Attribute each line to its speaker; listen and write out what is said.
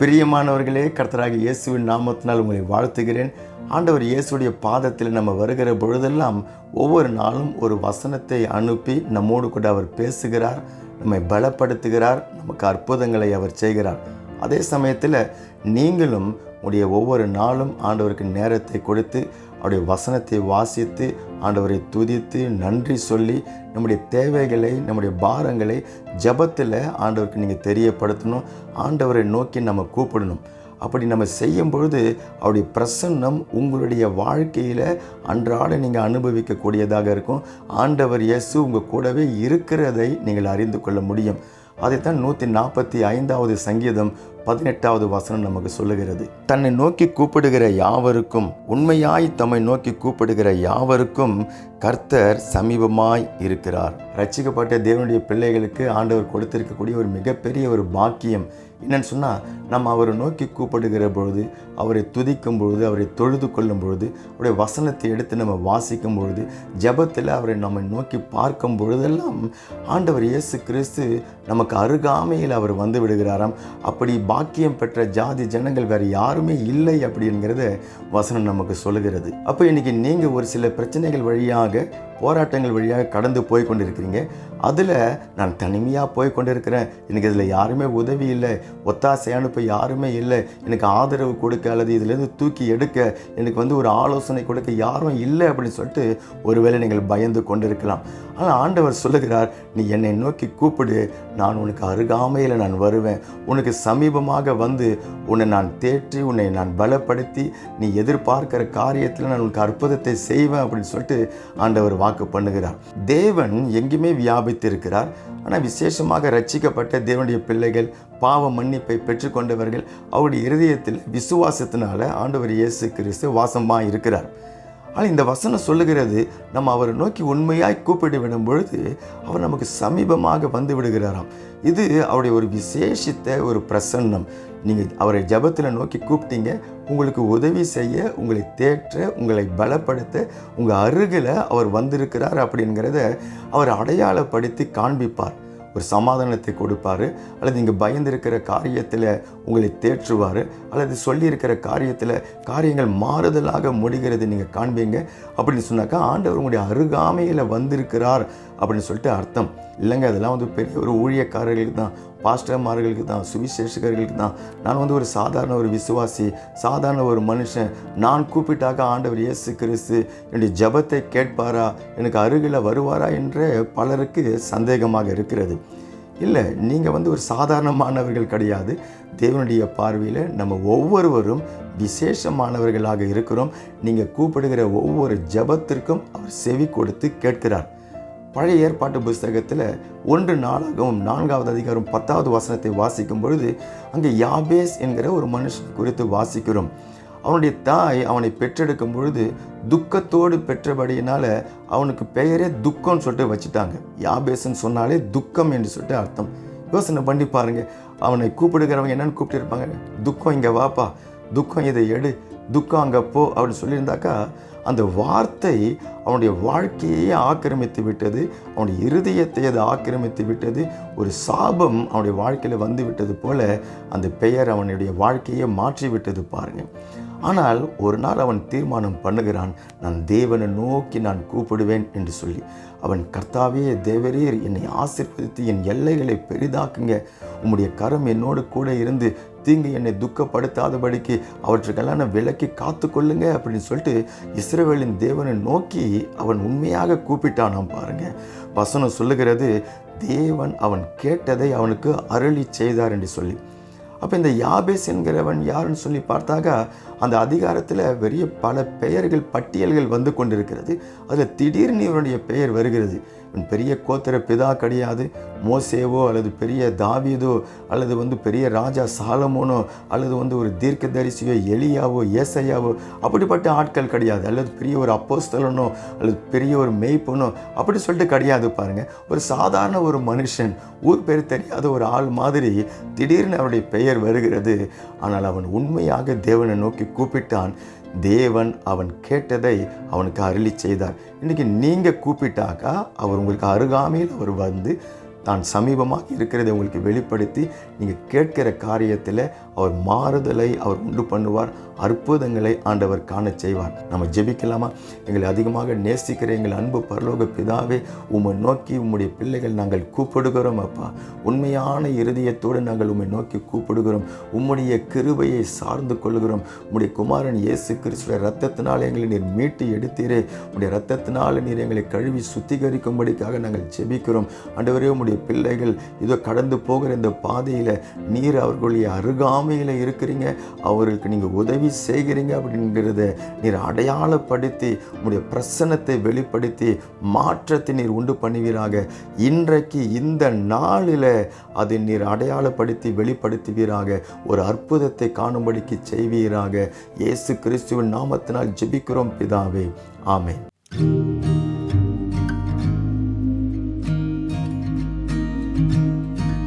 Speaker 1: பிரியமானவர்களே கர்த்தராக இயேசுவின் நாமத்தினால் உங்களை வாழ்த்துகிறேன். ஆண்டவர் இயேசுடைய பாதத்தில் நம்ம வருகிற பொழுதெல்லாம் ஒவ்வொரு நாளும் ஒரு வசனத்தை அனுப்பி நம்மோடு கூட அவர் பேசுகிறார் நம்மை பலப்படுத்துகிறார் நமக்கு அற்புதங்களை அவர் செய்கிறார். அதே சமயத்தில் நீங்களும் உடைய ஒவ்வொரு நாளும் ஆண்டவருக்கு நேரத்தை கொடுத்து அவருடைய வசனத்தை வாசித்து ஆண்டவரை துதித்து நன்றி சொல்லி நம்முடைய தேவைகளை நம்முடைய பாரங்களை ஜபத்தில் ஆண்டவருக்கு நீங்கள் தெரியப்படுத்தணும். ஆண்டவரை நோக்கி நம்ம கூப்பிடணும். அப்படி நம்ம செய்யும் பொழுது அவருடைய பிரசன்னம் உங்களுடைய வாழ்க்கையில் அன்றாட நீங்கள் அனுபவிக்கக்கூடியதாக இருக்கும். ஆண்டவர் இயேசு உங்கள் கூடவே இருக்கிறதை நீங்கள் அறிந்து கொள்ள முடியும். அதைத்தான் நூற்றி நாற்பத்தி ஐந்தாவது சங்கீதம் பதினெட்டாவது வசனம் நமக்கு சொல்லுகிறது. தன்னை நோக்கி கூப்பிடுகிற யாவருக்கும் உண்மையாய் தம்மை நோக்கி கூப்பிடுகிற யாவருக்கும் கர்த்தர் சமீபமாய் இருக்கிறார். ரச்சிக்கப்பட்ட தேவனுடைய பிள்ளைகளுக்கு ஆண்டவர் கொடுத்திருக்கக்கூடிய ஒரு மிகப்பெரிய ஒரு பாக்கியம் என்னென்னு சொன்னால் நம்ம அவரை நோக்கி கூப்பிடுகிற பொழுது அவரை துதிக்கும் பொழுது அவரை தொழுது கொள்ளும் பொழுது அவருடைய வசனத்தை எடுத்து நம்ம வாசிக்கும் பொழுது ஜெபத்தில் அவரை நம்ம நோக்கி பார்க்கும் பொழுதெல்லாம் ஆண்டவர் இயேசு கிறிஸ்து நமக்கு அருகாமையில் அவர் வந்து விடுகிறாராம். அப்படி பாக்கியம் பெற்ற ஜாதி ஜனங்கள் வேறு யாருமே இல்லை அப்படிங்கிறத வசனம் நமக்கு சொல்லுகிறது. அப்போ இன்றைக்கி நீங்கள் ஒரு சில பிரச்சனைகள் வழியாக போராட்டங்கள் வழியாக கடந்து போய் கொண்டிருக்கிறீங்க. அதில் நான் தனிமையாக போய் கொண்டிருக்கிறேன். எனக்கு இதில் யாருமே உதவி இல்லை. ஒத்தாசை அனுப்ப யாருமே இல்லை. எனக்கு ஆதரவு கொடுக்க அல்லது இதிலேருந்து தூக்கி எடுக்க எனக்கு வந்து ஒரு ஆலோசனை கொடுக்க யாரும் இல்லை அப்படின்னு சொல்லிட்டு ஒருவேளை நீங்கள் பயந்து கொண்டிருக்கலாம். ஆனால் ஆண்டவர் சொல்லுகிறார் நீ என்னை நோக்கி கூப்பிடு. நான் உனக்கு அருகாமையில் நான் வருவேன். உனக்கு சமீபமாக வந்து உன்னை நான் தேற்றி உன்னை நான் பலப்படுத்தி நீ எதிர்பார்க்கிற காரியத்தில் நான் உனக்கு அற்புதத்தை செய்வேன் அப்படின்னு சொல்லிட்டு ஆண்டவர் வாக்கு பண்ணுகிறார். தேவன் எங்கேயுமே வியாபித்திருக்கிறார். ஆனால் விசேஷமாக ரட்சிக்கப்பட்ட தேவனுடைய பிள்ளைகள் பாவ மன்னிப்பை பெற்றுக்கொண்டவர்கள் அவருடைய இருதயத்தில் விசுவாசத்தினால ஆண்டவர் இயேசு கிறிஸ்து வாசமாக இருக்கிறார். ஆனால் இந்த வசனம் சொல்லுகிறது நம்ம அவரை நோக்கி உண்மையாய் கூப்பிட்டு விடும் பொழுது அவர் நமக்கு சமீபமாக வந்து விடுகிறாராம். இது அவருடைய ஒரு விசேஷித்த ஒரு பிரசன்னம். நீங்கள் அவரை ஜபத்தில் நோக்கி கூப்பிட்டீங்க உங்களுக்கு உதவி செய்ய உங்களை தேற்ற உங்களை பலப்படுத்த உங்கள் அருகில் அவர் வந்திருக்கிறார் அப்படிங்கிறத அவர் அடையாளப்படுத்தி காண்பிப்பார். ஒரு சமாதானத்தை கொடுப்பார் அல்லது இங்கே பயந்திருக்கிற காரியத்தில் உங்களை தேற்றுவார் அல்லது சொல்லியிருக்கிற காரியத்தில் காரியங்கள் மாறுதலாக முடிகிறது நீங்கள் காண்பீங்க அப்படின்னு சொன்னாக்கா ஆண்டவர் உங்களுடைய அருகாமையில் வந்திருக்கிறார் அப்படின்னு சொல்லிட்டு அர்த்தம். இல்லைங்க அதெல்லாம் வந்து பெரிய ஒரு ஊழியக்காரர்களுக்கு தான் பாஸ்டர்மார்களுக்கு தான் சுவிசேஷகர்களுக்கு தான். நான் வந்து ஒரு சாதாரண ஒரு விசுவாசி சாதாரண ஒரு மனுஷன். நான் கூப்பிட்டாக்க ஆண்டவர் இயேசு கிறிஸ்து என்னுடைய ஜபத்தை கேட்பாரா எனக்கு அருகில் வருவாரா என்ற பலருக்கு சந்தேகமாக இருக்கிறது. இல்லை நீங்கள் வந்து ஒரு சாதாரணமானவர்கள் கிடையாது. தேவனுடைய பார்வையில் நம்ம ஒவ்வொருவரும் விசேஷமானவர்களாக இருக்கிறோம். நீங்கள் கூப்பிடுகிற ஒவ்வொரு ஜபத்திற்கும் அவர் செவி கொடுத்து கேட்கிறார். பழைய ஏற்பாட்டு புஸ்தகத்தில் ஒன்று நாளாகவும் நான்காவது அதிகாரம் பத்தாவது வசனத்தை வாசிக்கும் பொழுது அங்கே யாபேஸ் என்கிற ஒரு மனுஷன் குறித்து வாசிக்கிறோம். அவனுடைய தாய் அவனை பெற்றெடுக்கும் பொழுது துக்கத்தோடு பெற்றபடியினால் அவனுக்கு பெயரே துக்கம்னு சொல்லிட்டு வச்சுட்டாங்க. யாபேஸ்ன்னு சொன்னாலே துக்கம் என்று சொல்லிட்டு அர்த்தம். யோசனை பண்ணி பாருங்கள் அவனை கூப்பிடுகிறவங்க என்னென்னு கூப்பிட்டுருப்பாங்க துக்கம் இங்கே வாப்பா துக்கம் இதை எடு துக்கம் அங்கே போ அப்படின்னு சொல்லியிருந்தாக்கா அந்த வார்த்தை அவனுடைய வாழ்க்கையே ஆக்கிரமித்து விட்டது அவனுடைய இருதயத்தை அது ஆக்கிரமித்து விட்டது ஒரு சாபம் அவனுடைய வாழ்க்கையில் வந்து விட்டது போல அந்த பெயர் அவனுடைய வாழ்க்கையை மாற்றி விட்டது பாருங்கள் ஆனால் ஒரு நாள் அவன் தீர்மானம் பண்ணுகிறான் நான் தேவனை நோக்கி நான் கூப்பிடுவேன் என்று சொல்லி அவன் கர்த்தாவே தேவரீர் என்னை ஆசிர்வதித்து என் எல்லைகளை பெரிதாக்குங்க. உம்முடைய கரம் என்னோடு கூட இருந்து தீங்கு என்னை துக்கப்படுத்தாதபடிக்கு அவற்றுக்கெல்லாம் நான் விலக்கி காத்து கொள்ளுங்க அப்படின்னு சொல்லிட்டு இஸ்ரேவேலின் தேவனை நோக்கி அவன் உண்மையாக கூப்பிட்டானாம் பாருங்க. வசனம் சொல்லுகிறது தேவன் அவன் கேட்டதை அவனுக்கு அருளி செய்தார் என்று சொல்லி அப்போ இந்த யாபேஸ் என்கிறவன் யாருன்னு சொல்லி பார்த்தாக்கா அந்த அதிகாரத்தில் பெரிய பல பெயர்கள் பட்டியல்கள் வந்து கொண்டிருக்கிறது. அதில் திடீர்னு இவனுடைய பெயர் வருகிறது. இவன் பெரிய கோத்திர பிதா கிடையாது. மோசேவோ அல்லது பெரிய தாவீதோ அல்லது வந்து பெரிய ராஜா சாலமோனோ அல்லது வந்து ஒரு தீர்க்க தரிசியோ எலியாவோ ஏசையாவோ அப்படிப்பட்ட ஆட்கள் கிடையாது. அல்லது பெரிய ஒரு அப்போஸ்தலனோ அல்லது பெரிய ஒரு மெய்ப்பனோ அப்படி சொல்லிட்டு கிடையாது பாருங்கள் ஒரு சாதாரண ஒரு மனுஷன் ஊர் பேர் தெரியாத ஒரு ஆள் மாதிரி திடீர்னு அவருடைய பெயர் வருகிறது. ஆனால் அவன் உண்மையாக தேவனை நோக்கி கூப்பிட்டான். தேவன் அவன் கேட்டதை அவனுக்கு அருளி செய்தார். இன்னைக்கு நீங்கள் கூப்பிட்டாக்கா அவர் உங்களுக்கு அருகாமையில் அவர் வந்து தான் சமீபமாக இருக்கிறதை உங்களுக்கு வெளிப்படுத்தி நீங்கள் கேட்கிற காரியத்தில் அவர் மாறுதலை அவர் உண்டு பண்ணுவார். அற்புதங்களை ஆண்டவர் காணச் செய்வார். நம்ம ஜெபிக்கலாமா? எங்களை அதிகமாக நேசிக்கிற எங்கள் அன்பு பரலோக பிதாவே உம்மை நோக்கி உம்முடைய பிள்ளைகள் நாங்கள் கூப்பிடுகிறோம் அப்பா. உண்மையான இருதயத்தோடு நாங்கள் உம்மை நோக்கி கூப்பிடுகிறோம். உம்முடைய கிருபையை சார்ந்து கொள்கிறோம் உம்முடைய குமாரன் இயேசு கிறிஸ்துவ ரத்தத்தினால் எங்களை நீர் மீட்டு எடுத்தீரே. உடைய ரத்தத்தினால் நீர் எங்களை கழுவி சுத்திகரிக்கும்படிக்காக நாங்கள் ஜெபிக்கிறோம். ஆண்டவரே உம்முடைய பிள்ளைகள் இதோ கடந்து போகிற இந்த பாதையில் நீர் அவர்களுடைய அருகாமையில் இருக்கிறீங்க. அவர்களுக்கு நீங்கள் உதவி செய்கிறீங்க அப்படிங்கிறத நீர் அடையாளப்படுத்தி உங்களுடைய பிரசனத்தை வெளிப்படுத்தி மாற்றத்தை நீர் உண்டு பண்ணுவீராக. இன்றைக்கு இந்த நாளில் அதை நீர் அடையாளப்படுத்தி வெளிப்படுத்துவீராக. ஒரு அற்புதத்தை காணும்படிக்கு செய்வீராக. இயேசு கிறிஸ்துவின் நாமத்தினால் ஜெபிக்கிறோம் பிதாவே. ஆமென்.